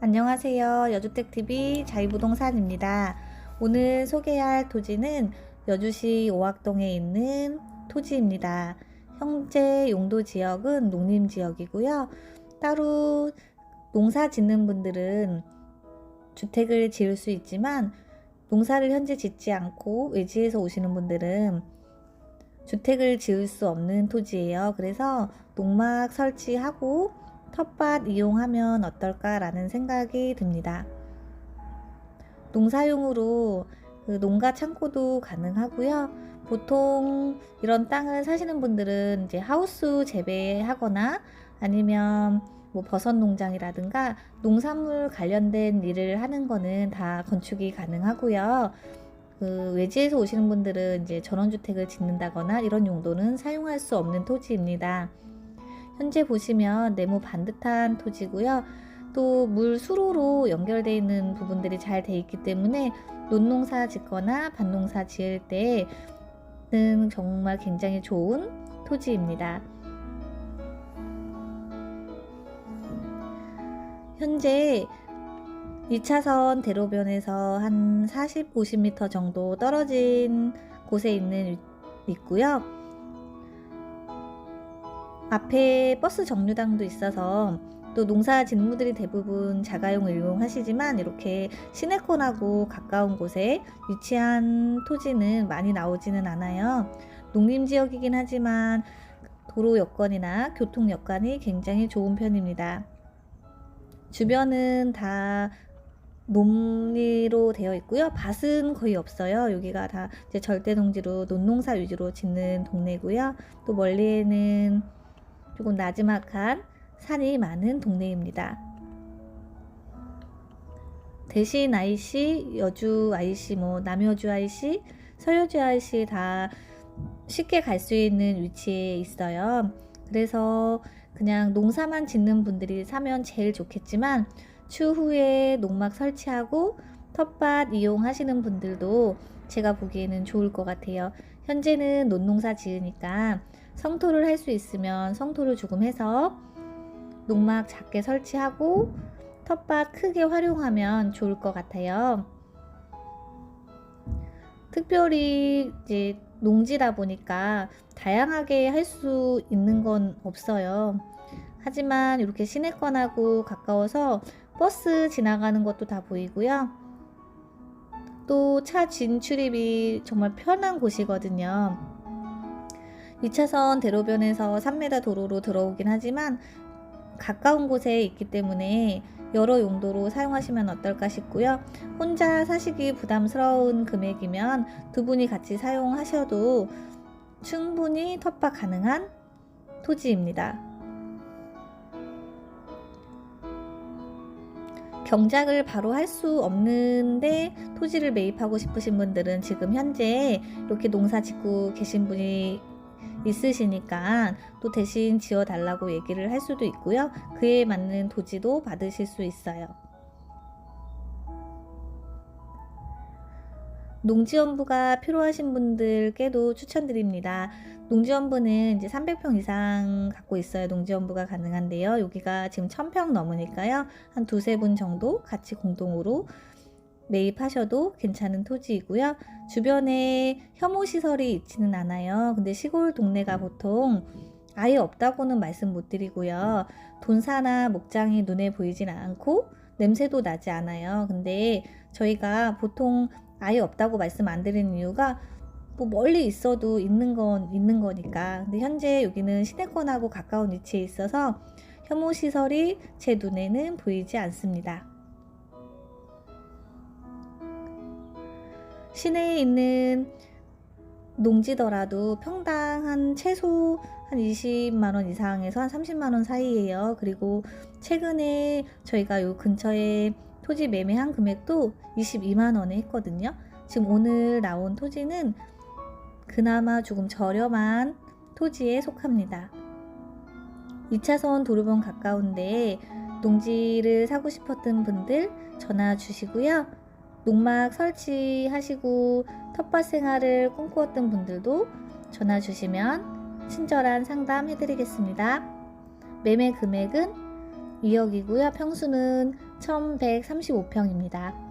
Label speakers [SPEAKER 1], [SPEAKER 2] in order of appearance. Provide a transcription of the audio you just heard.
[SPEAKER 1] 안녕하세요. 여주택TV 자이부동산입니다. 오늘 소개할 토지는 여주시 오악동에 있는 토지입니다. 현재 용도 지역은 농림 지역이고요. 따로 농사 짓는 분들은 주택을 지을 수 있지만 농사를 현재 짓지 않고 외지에서 오시는 분들은 주택을 지을 수 없는 토지예요. 그래서 농막 설치하고 텃밭 이용하면 어떨까라는 생각이 듭니다. 농사용으로 그 농가 창고도 가능하고요. 보통 이런 땅을 사시는 분들은 이제 하우스 재배하거나 아니면 뭐 버섯 농장이라든가 농산물 관련된 일을 하는 거는 다 건축이 가능하고요. 그 외지에서 오시는 분들은 이제 전원주택을 짓는다거나 이런 용도는 사용할 수 없는 토지입니다. 현재 보시면 네모 반듯한 토지고요. 또 물 수로로 연결되어 있는 부분들이 잘 돼 있기 때문에 논농사 짓거나 밭농사 지을 때는 정말 굉장히 좋은 토지입니다. 현재 2차선 대로변에서 한 40, 50m 정도 떨어진 곳에 있는 있고요. 앞에 버스 정류장도 있어서 또 농사 짓무들이 대부분 자가용을 이용하시지만 이렇게 시내권하고 가까운 곳에 위치한 토지는 많이 나오지는 않아요. 농림 지역이긴 하지만 도로 여건이나 교통 여건이 굉장히 좋은 편입니다. 주변은 다 논리로 되어 있고요. 밭은 거의 없어요. 여기가 다 절대 농지로 논농사 위주로 짓는 동네고요. 또 멀리에는 조금 나지막한 산이 많은 동네입니다. 대신 IC, 여주 IC, 뭐 남여주 IC, 서여주 IC 다 쉽게 갈 수 있는 위치에 있어요. 그래서 그냥 농사만 짓는 분들이 사면 제일 좋겠지만 추후에 농막 설치하고 텃밭 이용하시는 분들도 제가 보기에는 좋을 것 같아요. 현재는 논농사 지으니까 성토를 할 수 있으면 성토를 조금 해서 농막 작게 설치하고 텃밭 크게 활용하면 좋을 것 같아요. 특별히 이제 농지다 보니까 다양하게 할 수 있는 건 없어요. 하지만 이렇게 시내권하고 가까워서 버스 지나가는 것도 다 보이고요. 또 차 진출입이 정말 편한 곳이거든요. 2차선 대로변에서 3m 도로로 들어오긴 하지만 가까운 곳에 있기 때문에 여러 용도로 사용하시면 어떨까 싶고요. 혼자 사시기 부담스러운 금액이면 두 분이 같이 사용하셔도 충분히 텃밭 가능한 토지입니다. 경작을 바로 할 수 없는데 토지를 매입하고 싶으신 분들은 지금 현재 이렇게 농사 짓고 계신 분이 있으시니까 또 대신 지어 달라고 얘기를 할 수도 있고요. 그에 맞는 토지도 받으실 수 있어요. 농지원부가 필요하신 분들께도 추천드립니다. 농지원부는 이제 300평 이상 갖고 있어야 농지원부가 가능한데요. 여기가 지금 1000평 넘으니까요. 한 두세 분 정도 같이 공동으로 매입하셔도 괜찮은 토지이고요. 주변에 혐오시설이 있지는 않아요. 근데 시골 동네가 보통 아예 없다고는 말씀 못 드리고요. 돈사나 목장이 눈에 보이진 않고 냄새도 나지 않아요. 근데 저희가 보통 아예 없다고 말씀 안 드리는 이유가 뭐 멀리 있어도 있는 건 있는 거니까. 근데 현재 여기는 시내권하고 가까운 위치에 있어서 혐오 시설이 제 눈에는 보이지 않습니다. 시내에 있는 농지더라도 평당 한 최소 한 20만 원 이상에서 한 30만 원 사이예요. 그리고 최근에 저희가 요 근처에 토지 매매한 금액도 22만 원에 했거든요. 지금 오늘 나온 토지는 그나마 조금 저렴한 토지에 속합니다. 2차선 도로변 가까운데 농지를 사고 싶었던 분들 전화 주시고요. 농막 설치하시고 텃밭 생활을 꿈꾸었던 분들도 전화 주시면 친절한 상담 해드리겠습니다. 매매 금액은 2억이고요. 평수는 1135평입니다.